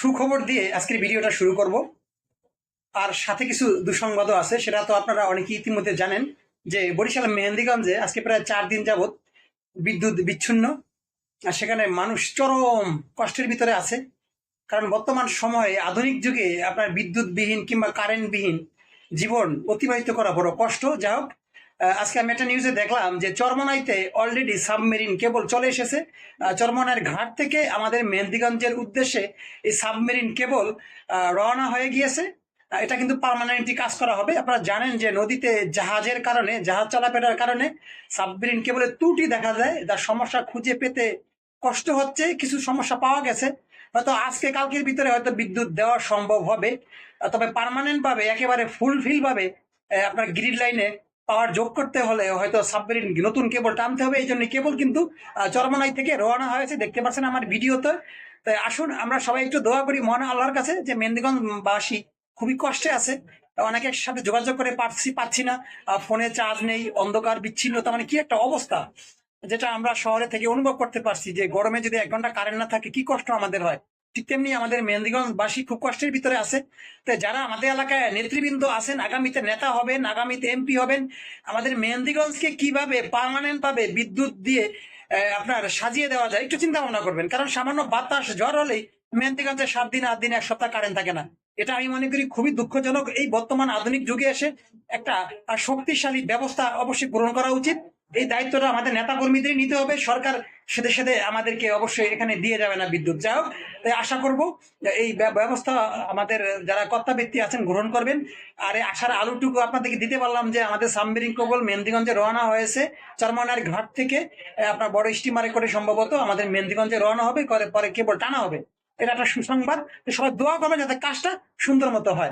সুখবর দিয়ে আজকের ভিডিওটা শুরু করব। আর সাথে কিছু দুঃসংবাদও আছে, সেটা তো আপনারা অনেকেই ইতিমধ্যে জানেন যে বরিশাল মেহেন্দিগঞ্জে আজকে প্রায় চার দিন যাবৎ বিদ্যুৎ বিচ্ছিন্ন, আর সেখানে মানুষ চরম কষ্টের ভিতরে আছে। কারণ বর্তমান সময়ে আধুনিক যুগে আপনার বিদ্যুৎবিহীন কিংবা কারেন্টবিহীন জীবন অতিবাহিত করা বড় কষ্ট। যা হোক আজকে আমি একটা নিউজে দেখলাম যে চরমনাইতে অলরেডি সাবমেরিন কেবল চলে এসেছে। আহ, চরমনাইয়ের ঘাট থেকে আমাদের মেহেন্দিগঞ্জের উদ্দেশ্যে এই সাবমেরিন কেবল রওনা হয়ে গিয়েছে। এটা কিন্তু পার্মানেন্টলি কাজ করা হবে। আপনারা জানেন যে নদীতে জাহাজের কারণে জাহাজ চলাফেরার কারণে সাবমেরিন কেবলের ত্রুটি দেখা যায় যার সমস্যা খুঁজে পেতে কষ্ট হচ্ছে কিছু সমস্যা পাওয়া গেছে। হয়তো আজকে কালকের ভিতরে হয়তো বিদ্যুৎ দেওয়া সম্ভব হবে। তবে পার্মানেন্ট ভাবে একেবারে ফুলফিল ভাবে আহ, আপনার গ্রিড লাইনে পাওয়ার যোগ করতে হলে হয়তো সাবমেরিন নতুন কেবল টানতে হবে এই জন্য কেবল কিন্তু চরমনাই থেকে রওনা হয়েছে। দেখতে পাচ্ছেন আমার ভিডিওতে। তাই আসুন, আমরা সবাই একটু দোয়া করি মহান আল্লাহর কাছে যে মেহেন্দিগঞ্জবাসী খুবই কষ্টে আছে। অনেকের সাথে যোগাযোগ করে পারছি পাচ্ছি না। ফোনে চার্জ নেই, অন্ধকার, বিচ্ছিন্নতা মানে কি একটা অবস্থা? যেটা আমরা শহরে থেকে অনুভব করতে পারছি যে গরমে যদি এক ঘণ্টা কারেন্ট না থাকে, কি কষ্ট আমাদের হয়? ঠিক তেমনি আমাদের মেহেন্দিগঞ্জবাসী খুব কষ্টের ভিতরে আছে। তো যারা আমাদের এলাকায় নেতৃবৃন্দ আছেন, আগামীতে নেতা হবেন, আগামীতে এমপি হবেন, আমাদের মেহেন্দিগঞ্জকে কীভাবে পার্মানেন্ট ভাবে বিদ্যুৎ দিয়ে আপনার সাজিয়ে দেওয়া যায় একটু চিন্তা ভাবনা করবেন। কারণ সামান্য বাতাস ঝড় হলেই মেহেন্দিগঞ্জে সাত দিন, আট দিন, এক সপ্তাহ কারেন্ট থাকে না। এটা আমি মনে করি খুবই দুঃখজনক। এই বর্তমান আধুনিক যুগে এসে একটা শক্তিশালী ব্যবস্থা অবশ্যই গ্রহণ করা উচিত। এই দায়িত্বটা আমাদের নেতা কর্মীদের নিতে হবে। সরকার সাথে সাথে আমাদেরকে অবশ্যই এখানে দিয়ে যাবে না বিদ্যুৎ। যাই হোক তাই আশা করব এই ব্যবস্থা আমাদের যারা কর্তাবৃত্তি আছেন গ্রহণ করবেন। আর এই আশার আলুটুকু আপনাদেরকে দিতে পারলাম যে আমাদের সামবেরিং কবল মেহেন্দিগঞ্জে রওনা হয়েছে। চরমনার ঘাট থেকে আপনার বড় স্টিমারে করে সম্ভবত আমাদের মেহেন্দিগঞ্জে রওনা হবে পরে কেবল টানা হবে। এটা একটা সুসংবাদ। সবাই দোয়া করবে যাতে কাজটা সুন্দর মতো হয়।